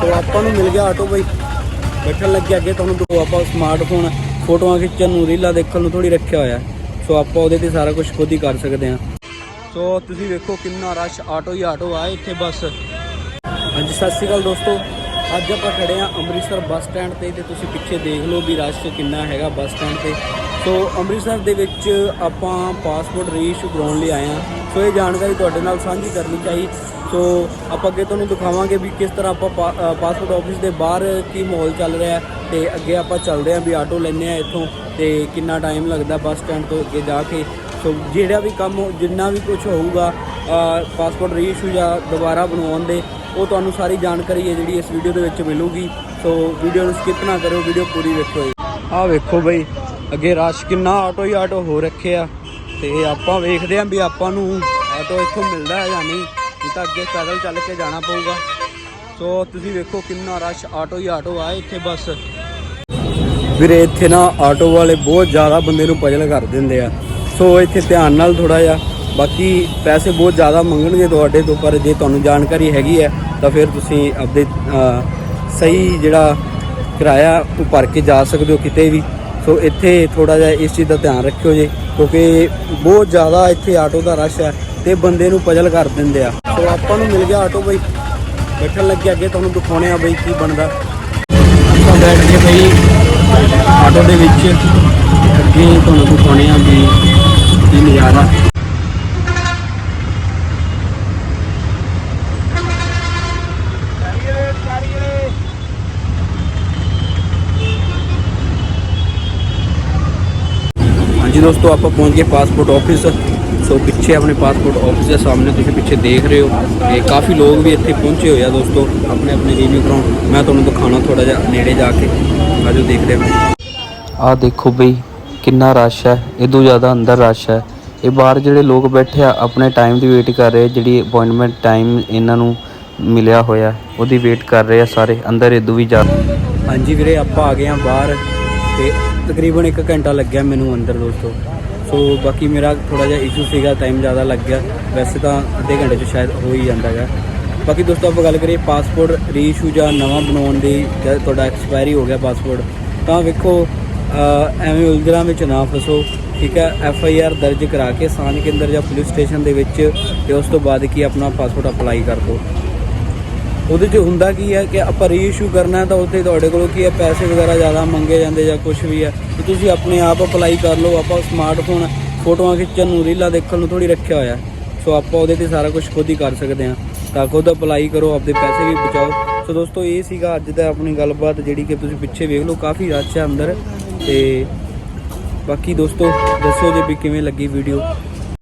ਸੋ ਆਪਾਂ ਨੂੰ ਮਿਲ ਗਿਆ ਆਟੋ ਬਾਈ। ਬੈਠਣ ਲੱਗੇ ਅੱਗੇ ਤੁਹਾਨੂੰ ਦੋ, ਆਪਾਂ ਸਮਾਰਟਫੋਨ ਫੋਟੋਆਂ ਖਿੱਚਣ ਨੂੰ, ਰੀਲਾਂ ਦੇਖਣ ਨੂੰ ਥੋੜੀ ਰੱਖਿਆ ਹੋਇਆ। ਸੋ ਆਪਾਂ ਉਹਦੇ ਤੇ ਸਾਰਾ ਕੁਝ ਖੁਦ ਹੀ ਕਰ ਸਕਦੇ ਹਾਂ। ਸੋ ਤੁਸੀਂ ਵੇਖੋ ਕਿੰਨਾ ਰਸ਼ ਆਟੋ ਹੀ ਆਟੋ ਆ ਇੱਥੇ ਬਸ। ਹਾਂਜੀ, ਸਤਿ ਸ਼੍ਰੀ ਅਕਾਲ ਦੋਸਤੋ। ਅੱਜ ਆਪਾਂ ਖੜੇ ਆ ਅੰਮ੍ਰਿਤਸਰ ਬੱਸ ਸਟੈਂਡ ਤੇ ਤੇ ਤੁਸੀਂ ਪਿੱਛੇ ਦੇਖ ਲਓ ਵੀ ਰਸ਼ ਕਿੰਨਾ ਹੈਗਾ ਬੱਸ ਸਟੈਂਡ ਤੇ। ਸੋ ਅੰਮ੍ਰਿਤਸਰ ਦੇ ਵਿੱਚ ਆਪਾਂ ਪਾਸਪੋਰਟ ਰੀਇਸ਼ੂ ਕਰਾਉਣ ਲਈ ਆਏ ਆ ਸੋ ਇਹ ਜਾਣਕਾਰੀ ਤੁਹਾਡੇ ਨਾਲ ਸਾਂਝੀ ਕਰਨੀ ਚਾਹੀ। ਸੋ ਆਪਾਂ ਅੱਗੇ ਤੁਹਾਨੂੰ ਦਿਖਾਵਾਂਗੇ ਵੀ ਕਿਸ ਤਰ੍ਹਾਂ ਆਪਾਂ ਪਾ- ਪਾਸਪੋਰਟ ਆਫਿਸ ਦੇ ਬਾਹਰ ਕੀ ਮਾਹੌਲ ਚੱਲ ਰਿਹਾ ਹੈ ਤੇ ਅੱਗੇ ਆਪਾਂ ਚੱਲਦੇ ਆਂ ਵੀ ਆਟੋ ਲੈਣੇ ਆ ਇੱਥੋਂ ਤੇ ਕਿੰਨਾ ਟਾਈਮ ਲੱਗਦਾ ਬੱਸ ਸਟੈਂਡ ਤੋਂ ਅੱਗੇ ਜਾ ਕੇ। ਸੋ ਜਿਹੜਾ ਵੀ ਕੰਮ, ਜਿੰਨਾ ਵੀ ਕੁਝ ਹੋਊਗਾ ਪਾਸਪੋਰਟ ਰੀਇਸ਼ੂ ਜਾਂ ਦੁਬਾਰਾ ਬਣਵਾਉਣ ਦੇ, ਉਹ ਤੁਹਾਨੂੰ ਸਾਰੀ ਜਾਣਕਾਰੀ ਹੈ ਜਿਹੜੀ ਇਸ ਵੀਡੀਓ ਦੇ ਵਿੱਚ ਮਿਲੂਗੀ। ਸੋ ਵੀਡੀਓ ਨੂੰ ਸਕਿਪ ਨਾ ਕਰੋ ਵੀਡੀਓ ਪੂਰੀ ਵੇਖੋ ਆਹ ਵੇਖੋ ਬਈ ਅੱਗੇ ਰਸ਼ ਕਿੰਨਾ ਆਟੋ ਹੀ ਆਟੋ ਹੋ ਰੱਖੇ ਆ, ਤੇ ਆਪਾਂ ਵੇਖਦੇ ਆਂ ਵੀ ਆਪਾਂ ਨੂੰ ਆਟੋ ਇੱਥੋਂ ਮਿਲਦਾ ਹੈ ਜਾਂ ਨਹੀਂ ਨਹੀਂ ਤਾਂ ਅੱਗੇ ਪੈਦਲ ਚੱਲ ਕੇ ਜਾਣਾ ਪਊਗਾ। ਸੋ ਤੁਸੀਂ ਵੇਖੋ ਕਿੰਨਾ ਰਸ਼ ਆਟੋ ਹੀ ਆਟੋ ਆ ਇੱਥੇ ਬਸ। ਵੀਰੇ, ਇੱਥੇ ਨਾ ਆਟੋ ਵਾਲੇ ਬਹੁਤ ਜ਼ਿਆਦਾ ਬੰਦੇ ਨੂੰ ਪਜਲ ਕਰ ਦਿੰਦੇ ਆ। ਸੋ ਇੱਥੇ ਧਿਆਨ ਨਾਲ ਥੋੜਾ ਜਿਹਾ, ਬਾਕੀ ਪੈਸੇ ਬਹੁਤ ਜ਼ਿਆਦਾ ਮੰਗਣਗੇ ਤੁਹਾਡੇ ਤੋਂ, ਪਰ ਜੇ ਤੁਹਾਨੂੰ ਜਾਣਕਾਰੀ ਹੈਗੀ ਹੈ, ਤਾਂ ਫਿਰ ਤੁਸੀਂ ਆਪਦੇ ਸਹੀ ਜਿਹੜਾ ਕਿਰਾਇਆ ਉਹ ਭਰ ਕੇ ਜਾ ਸਕਦੇ ਹੋ ਕਿਤੇ ਵੀ। ਸੋ ਇੱਥੇ ਥੋੜਾ ਜਿਹਾ ਇਸ ਚੀਜ਼ ਦਾ ਧਿਆਨ ਰੱਖਿਓ ਜੇ, ਕਿਉਂਕਿ ਬਹੁਤ ਜ਼ਿਆਦਾ ਇੱਥੇ ਆਟੋ ਦਾ ਰਸ਼ ਹੈ ਤੇ ਬੰਦੇ ਨੂੰ ਪਜਲ ਕਰ ਦਿੰਦੇ ਆ। ਸੋ ਆਪਾਂ ਨੂੰ ਮਿਲ ਗਿਆ ਆਟੋ ਬਈ। ਬੈਠਣ ਲੱਗੇ ਅੱਗੇ, ਤੁਹਾਨੂੰ ਦਿਖਾਉਣੇ ਆ ਬਈ ਕੀ ਬਣਦਾ। ਆਪਾਂ ਬੈਠ ਕੇ ਬਈ ਆਟੋ ਦੇ ਵਿੱਚ। ਅੱਗੇ ਤੁਹਾਨੂੰ ਦਿਖਾਉਣੇ ਆ ਵੀ ਕੀ ਨਜ਼ਾਰਾ। ਹਾਂਜੀ ਦੋਸਤੋ ਆਪਾਂ ਪਹੁੰਚ ਗਏ ਪਾਸਪੋਰਟ ਆਫਿਸ ਸੋ ਪਿੱਛੇ ਆਪਣੇ ਪਾਸਪੋਰਟ ਆਫਿਸ ਦੇ ਸਾਹਮਣੇ ਤੁਸੀਂ ਪਿੱਛੇ ਦੇਖ ਰਹੇ ਹੋ ਤੇ ਕਾਫੀ ਲੋਕ ਵੀ ਇੱਥੇ ਪਹੁੰਚੇ ਹੋਏ ਆ ਦੋਸਤੋ ਆਪਣੇ ਆਪਣੇ ਰੀਨਿਊ ਕਰਾਉਣ। ਮੈਂ ਤੁਹਾਨੂੰ ਦਿਖਾਉਣਾ ਥੋੜਾ ਜਿਹਾ ਨੇੜੇ ਜਾ ਕੇ। ਆਜੋ ਦੇਖਦੇ ਹਾਂ। ਆਹ ਦੇਖੋ ਬਈ ਕਿੰਨਾ ਰਸ਼ ਹੈ। ਇਦੋਂ ਜ਼ਿਆਦਾ ਅੰਦਰ ਰਸ਼ ਹੈ। ਇਹ ਬਾਹਰ ਜਿਹੜੇ ਲੋਕ ਬੈਠੇ ਆ ਆਪਣੇ ਟਾਈਮ ਦੀ ਵੇਟ ਕਰ ਰਹੇ ਜਿਹੜੀ ਅਪਾਇੰਟਮੈਂਟ ਟਾਈਮ ਇਹਨਾਂ ਨੂੰ ਮਿਲਿਆ ਹੋਇਆ ਉਹਦੀ ਵੇਟ ਕਰ ਰਹੇ ਆ ਸਾਰੇ। ਅੰਦਰ ਇਦੋਂ ਵੀ ਜ਼ਿਆਦਾ ਹਾਂਜੀ ਵੀਰੇ ਆਪਾਂ ਆ ਗਏ ਹਾਂ ਬਾਹਰ ਤੇ ਤਕਰੀਬਨ 1 ਘੰਟਾ ਲੱਗਿਆ ਮੈਨੂੰ ਅੰਦਰ ਦੋਸਤੋ। ਸੋ ਬਾਕੀ ਮੇਰਾ ਥੋੜਾ ਜਿਹਾ ਇਸ਼ੂ ਸੀਗਾ ਟਾਈਮ ਜ਼ਿਆਦਾ ਲੱਗ ਗਿਆ। ਵੈਸੇ ਤਾਂ ਅੱਧੇ ਘੰਟੇ 'ਚ ਸ਼ਾਇਦ ਹੋ ਹੀ ਜਾਂਦਾ ਹੈਗਾ। ਬਾਕੀ ਦੋਸਤੋ ਆਪਾਂ ਗੱਲ ਕਰੀਏ ਪਾਸਪੋਰਟ ਰੀਇਸ਼ੂ ਜਾਂ ਨਵਾਂ ਬਣਾਉਣ ਦੀ ਜਦ ਤੁਹਾਡਾ ਐਕਸਪਾਇਰੀ ਹੋ ਗਿਆ ਪਾਸਪੋਰਟ ਤਾਂ ਵੇਖੋ ਅਹ, ਐਵੇਂ ਉਲਝਣਾਂ ਵਿੱਚ ਨਾ ਫਸੋ ਠੀਕ ਹੈ? ਐਫ ਆਈ ਆਰ ਦਰਜ ਕਰਾ ਕੇ ਸਾਂਝ ਕੇਂਦਰ ਜਾਂ ਪੁਲਿਸ ਸਟੇਸ਼ਨ ਦੇ ਵਿੱਚ ਤੇ ਉਸ ਤੋਂ ਬਾਅਦ ਕੀ ਆਪਣਾ ਪਾਸਪੋਰਟ ਅਪਲਾਈ ਕਰ ਦਿਓ ਉਹਦੇ 'ਚ ਹੁੰਦਾ ਕੀ ਹੈ ਕਿ ਆਪਾਂ ਰੀਇਸ਼ੂ ਕਰਨਾ ਤਾਂ ਉੱਥੇ ਤੁਹਾਡੇ ਕੋਲੋਂ ਕੀ ਹੈ, ਪੈਸੇ ਵਗੈਰਾ ਜ਼ਿਆਦਾ ਮੰਗੇ ਜਾਂਦੇ ਜਾਂ ਕੁਝ ਵੀ ਹੈ। ਤੇ ਤੁਸੀਂ ਆਪਣੇ ਆਪ ਅਪਲਾਈ ਕਰ ਲਓ, ਆਪਾਂ ਸਮਾਰਟਫੋਨ ਫੋਟੋਆਂ ਖਿੱਚਣ ਨੂੰ, ਰੀਲਾਂ ਦੇਖਣ ਨੂੰ ਥੋੜੀ ਰੱਖਿਆ ਹੋਇਆ ਸੋ ਆਪਾਂ ਉਹਦੇ ਤੇ ਸਾਰਾ ਕੁਝ ਖੁਦ ਹੀ ਕਰ ਸਕਦੇ ਹਾਂ। ਤਾਂ ਖੁਦ ਅਪਲਾਈ ਕਰੋ, ਆਪਦੇ ਪੈਸੇ ਵੀ ਬਚਾਓ। ਸੋ ਦੋਸਤੋ, ਇਹ ਸੀਗਾ ਅੱਜ ਦਾ ਆਪਣੀ ਗੱਲਬਾਤ, ਜਿਹੜੀ ਕਿ ਤੁਸੀਂ ਪਿੱਛੇ ਵੇਖ ਲਓ, ਕਾਫੀ ਰਸ਼ ਹੈ ਅੰਦਰ। ਤੇ ਬਾਕੀ ਦੋਸਤੋ, ਦੱਸੋ ਜੇ ਵੀ ਕਿਵੇਂ ਲੱਗੀ ਵੀਡੀਓ